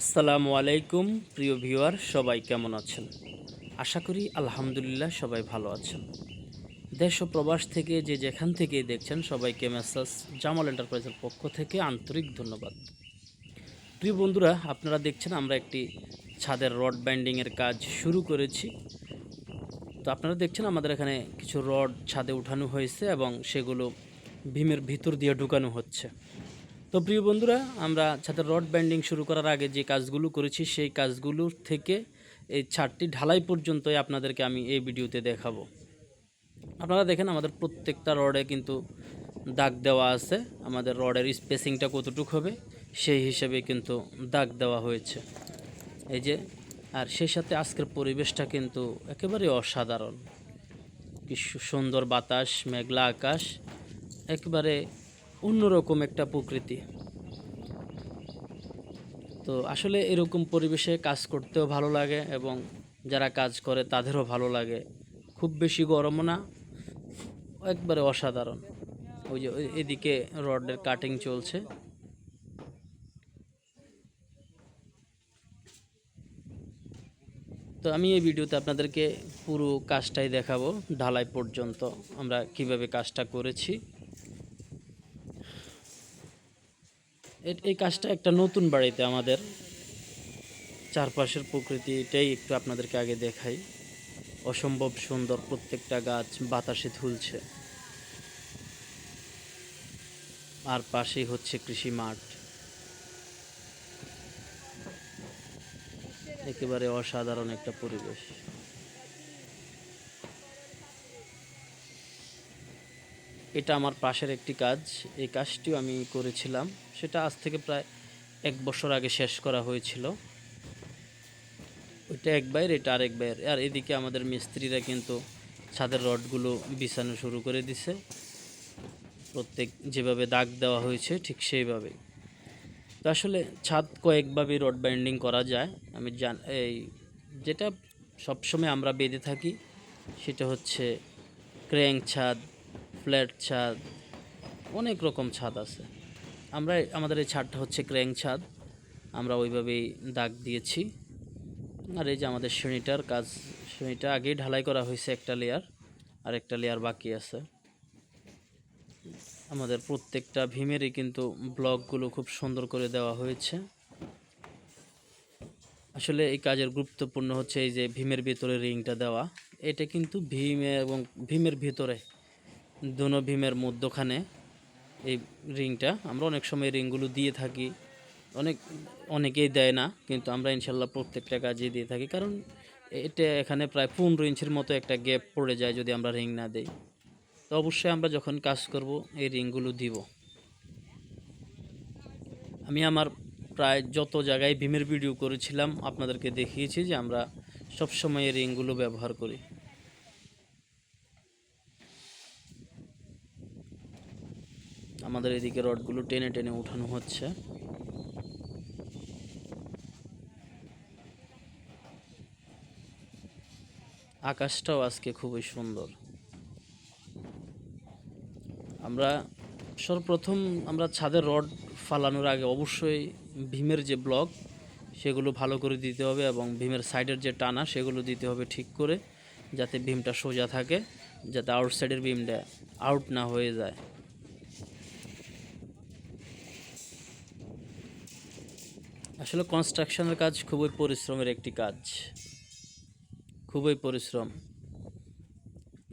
আসসালামু আলাইকুম, প্রিয় ভিউয়ার, সবাই কেমন আছেন? আশা করি আলহামদুলিল্লাহ সবাই ভালো আছেন। দেশ ও প্রবাস থেকে যে যেখান থেকেই দেখছেন, সবাইকে মেসাজ জামাল এন্টারপ্রাইজের পক্ষ থেকে আন্তরিক ধন্যবাদ। প্রিয় বন্ধুরা, আপনারা দেখছেন আমরা একটি ছাদের রড বাইন্ডিংয়ের কাজ শুরু করেছি। তো আপনারা দেখছেন আমাদের এখানে কিছু রড ছাদে উঠানো হয়েছে এবং সেগুলো ভীমের ভিতর দিয়ে ঢুকানো হচ্ছে। তো প্রিয় বন্ধুরা, আমরা ছাদের রড ব্যান্ডিং শুরু করার আগে যে কাজগুলো করেছি, সেই কাজগুলোর থেকে এই ছাদটি ঢালাই পর্যন্তই আপনাদেরকে আমি এই ভিডিওতে দেখাবো। আপনারা দেখেন, আমাদের প্রত্যেকটা রডে কিন্তু দাগ দেওয়া আছে। আমাদের রডের স্পেসিংটা কতটুকু হবে, সেই হিসেবে কিন্তু দাগ দেওয়া হয়েছে। এই যে, আর সেই সাথে আজকের পরিবেশটা কিন্তু একেবারে অসাধারণ। কি সুন্দর বাতাস, মেঘলা আকাশ, একেবারে অন্যরকম একটা প্রকৃতি। তো আসলে এরকম পরিবেশে কাজ করতেও ভালো লাগে এবং যারা কাজ করে তাদেরও ভালো লাগে। খুব বেশি গরমও না, একবারে অসাধারণ। ওই যে এদিকে রডের কাটিং চলছে। তো আমি এই ভিডিওতে আপনাদেরকে পুরো কাজটাই দেখাবো, ঢালাই পর্যন্ত আমরা কীভাবে কাজটা করেছি। এই কাজটা একটা নতুন বাড়িতে আমাদের। চারপাশের প্রকৃতিটাই একটু আপনাদেরকে আগে দেখাই। অসম্ভব সুন্দর প্রত্যেকটা গাছ বাতাসে ঝুলছে আর পাশেই হচ্ছে কৃষি মাঠ। একেবারে অসাধারণ একটা পরিবেশ। এটা আমার পাশের একটি কাজ। এই কাজটিও আমি করেছিলাম। সেটা আজ থেকে প্রায় এক বছর আগে শেষ করা হয়েছিল। ওইটা এক বাইর, এটা আরেক বাইর। আর এদিকে আমাদের মিস্ত্রিরা কিন্তু ছাদের রডগুলো বিছানো শুরু করে দিছে। প্রত্যেক যেভাবে দাগ দেওয়া হয়েছে, ঠিক সেইভাবে তো আসলে ছাদ কয়েকভাবে রড বাইন্ডিং করা যায়। আমি জান, এই যেটা সবসময় আমরা বেঁধে থাকি, সেটা হচ্ছে ক্র্যাঙ্ক ছাদ ফ্ল্যাট ছাদ, অনেক রকম ছাদ আছে। আমরা আমাদের এই ছাদটা হচ্ছে ক্র্যাঙ্ক ছাদ। আমরা ওইভাবেই দাগ দিয়েছি। আর এই যে আমাদের শ্রেণীটার কাজ শ্রেণীটা আগেই ঢালাই করা হয়েছে একটা লেয়ার আর একটা লেয়ার বাকি আছে। আমাদের প্রত্যেকটা ভীমেরই কিন্তু ব্লকগুলো খুব সুন্দর করে দেওয়া হয়েছে। আসলে এই কাজের গুরুত্বপূর্ণ হচ্ছে এই যে ভীমের ভিতরে রিংটা দেওয়া। এটা কিন্তু ভীমে এবং ভীমের ভিতরে দোনো ভীমের মধ্যখানে এই রিংটা। আমরা অনেক সময় রিংগুলো দিয়ে থাকি। অনেক, অনেকেই দেয় না, কিন্তু আমরা ইনশাল্লাহ প্রত্যেকটা কাজে দিয়ে থাকি। কারণ এটা এখানে প্রায় পনেরো ইঞ্চির মতো একটা গ্যাপ পড়ে যায় যদি আমরা রিং না দেই। তো অবশ্যই আমরা যখন কাজ করব, এই রিংগুলো দিব। আমি আমার প্রায় যত জায়গায় ভীমের ভিডিও করেছিলাম, আপনাদেরকে দেখিয়েছি যে আমরা সবসময় এই রিংগুলো ব্যবহার করি। আমাদের এদিকে রডগুলো টেনে টেনে উঠানো হচ্ছে। আকাশটাও আজকে খুবই সুন্দর। আমরা সর্বপ্রথম আমরা ছাদের রড ফালানোর আগে অবশ্যই ভীমের যে ব্লক, সেগুলো ভালো করে দিতে হবে এবং ভীমের সাইডের যে টানা, সেগুলো দিতে হবে ঠিক করে, যাতে ভীমটা সোজা থাকে, যাতে আউটসাইডের ভীমটা আউট না হয়ে যায়। আসলে কনস্ট্রাকশনের কাজ খুবই পরিশ্রমের একটি কাজ। খুবই পরিশ্রম।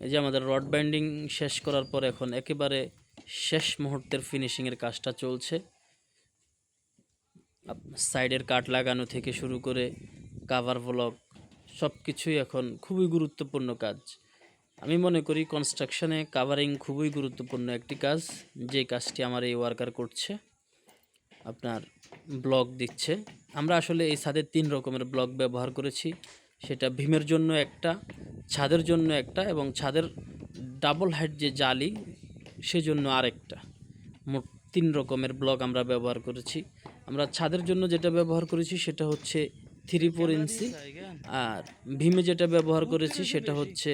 এই যে আমাদের রড বাইন্ডিং শেষ করার পর এখন একেবারে শেষ মুহূর্তের ফিনিশিংয়ের কাজটা চলছে। সাইডের কাঠ লাগানো থেকে শুরু করে কাভার ব্লক সব কিছুই এখন খুবই গুরুত্বপূর্ণ কাজ। আমি মনে করি কনস্ট্রাকশনে কাভারিং খুবই গুরুত্বপূর্ণ একটি কাজ, যে কাজটি আমার এই ওয়ার্কার করছে। আপনার ব্লক দিচ্ছে। আমরা আসলে এই ছাদের তিন রকমের ব্লক ব্যবহার করেছি। সেটা ভীমের জন্য একটা ছাদের জন্য একটা এবং ছাদের ডাবল হাইট যে জালি সেজন্য আরেকটা। মোট তিন রকমের ব্লক আমরা ব্যবহার করেছি। আমরা ছাদের জন্য যেটা ব্যবহার করেছি সেটা হচ্ছে থ্রি ফোর ইঞ্চি। আর ভীমে যেটা ব্যবহার করেছি সেটা হচ্ছে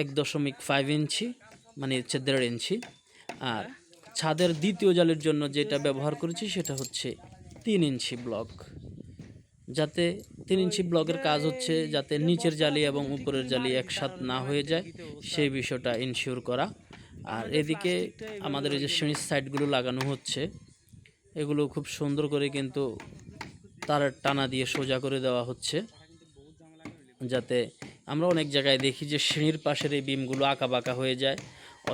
এক দশমিক ফাইভ ইঞ্চি মানে হচ্ছে দেড় ইঞ্চি। আর ছাদের দ্বিতীয় জালের জন্য যেটা ব্যবহার করেছি সেটা হচ্ছে তিন ইঞ্চি ব্লক। যাতে তিন ইঞ্চি ব্লকের কাজ হচ্ছে যাতে নিচের জালি এবং উপরের জালি একসাথ না হয়ে যায়, সেই বিষয়টা ইনশিওর করা। আর এদিকে আমাদের এই যে সিঁড়ির সাইডগুলো লাগানো হচ্ছে, এগুলো খুব সুন্দর করে কিন্তু তার টানা দিয়ে সোজা করে দেওয়া হচ্ছে। যাতে আমরা অনেক জায়গায় দেখি যে সিঁড়ির পাশের এই বিমগুলো আঁকা বাঁকা হয়ে যায়।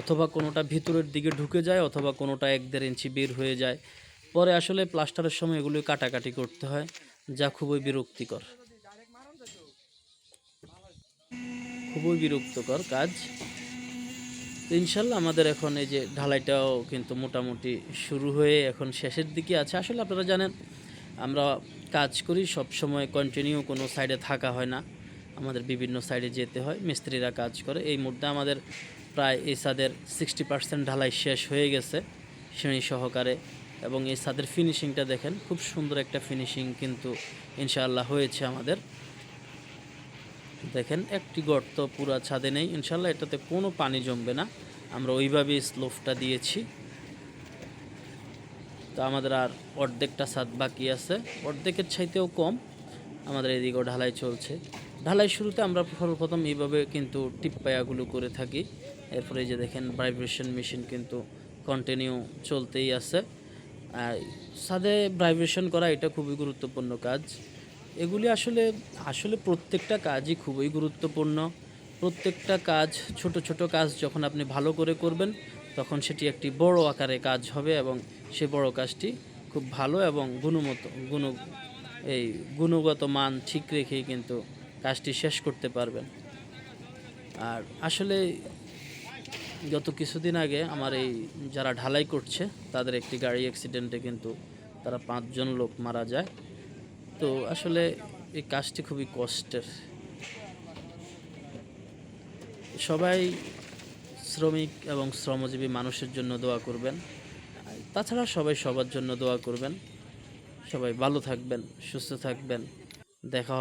অথবা কোনোটা ভিতরের দিকে ঢুকে যায় অথবা কোনোটা এক দেড় ইঞ্চি বের হয়ে যায়। পরে আসলে প্লাস্টারের সময় এগুলো কাটাকাটি করতে হয়, যা খুবই বিরক্তিকর। খুবই বিরক্তকর কাজ। ইনশাল্লাহ আমাদের এখন এই যে ঢালাইটাও কিন্তু মোটামুটি শুরু হয়ে এখন শেষের দিকে আছে। আসলে আপনারা জানেন, আমরা কাজ করি, সব সময় কন্টিনিউ কোনো সাইডে থাকা হয় না। আমাদের বিভিন্ন সাইডে যেতে হয়, মিস্ত্রিরা কাজ করে। এই মুহূর্তে আমাদের প্রায় এই ছাদের সিক্সটি পার্সেন্ট ঢালাই শেষ হয়ে গেছে শ্রেণি সহকারে। এবং এই ছাদের ফিনিশিংটা দেখেন, খুব সুন্দর একটা ফিনিশিং কিন্তু ইনশাআল্লাহ হয়েছে আমাদের। দেখেন, একটি গর্ত পুরা ছাদে নেই। ইনশাল্লাহ এটাতে কোনো পানি জমবে না। আমরা ওইভাবেই স্লোপটা দিয়েছি। তো আমাদের আর অর্ধেকটা ছাদ বাকি আছে। অর্ধেকের চাইতেও কম আমাদের এদিকেও ঢালাই চলছে। ঢালাই শুরুতে আমরা সর্বপ্রথম এইভাবে কিন্তু টিপ পায়াগুলো করে থাকি। এরপরে এই যে দেখেন ভাইব্রেশন মেশিন কিন্তু কন্টিনিউ চলতেই আছে। আর ছাদে ভাইব্রেশন করা এটা খুবই গুরুত্বপূর্ণ কাজ। এগুলি আসলে আসলে প্রত্যেকটা কাজই খুবই গুরুত্বপূর্ণ। প্রত্যেকটা কাজ, ছোট ছোট কাজ যখন আপনি ভালো করে করবেন, তখন সেটি একটি বড় আকারে কাজ হবে এবং সে বড় কাজটি খুব ভালো এবং গুণমত, গুণ, এই গুণগত মান ঠিক রেখেই কিন্তু কাজটি শেষ করতে পারবেন। আর আসলে গত কিছুদিন আগে আমার এই যারা ঢালাই করছে, তাদের একটি গাড়ি অ্যাক্সিডেন্টে কিন্তু তারা পাঁচজন লোক মারা যায়। তো আসলে এই কাজটি খুবই কষ্টের। সবাই শ্রমিক এবং শ্রমজীবী মানুষের জন্য দোয়া করবেন। তাছাড়া সবাই সবার জন্য দোয়া করবেন। সবাই ভালো থাকবেন, সুস্থ থাকবেন। দেখা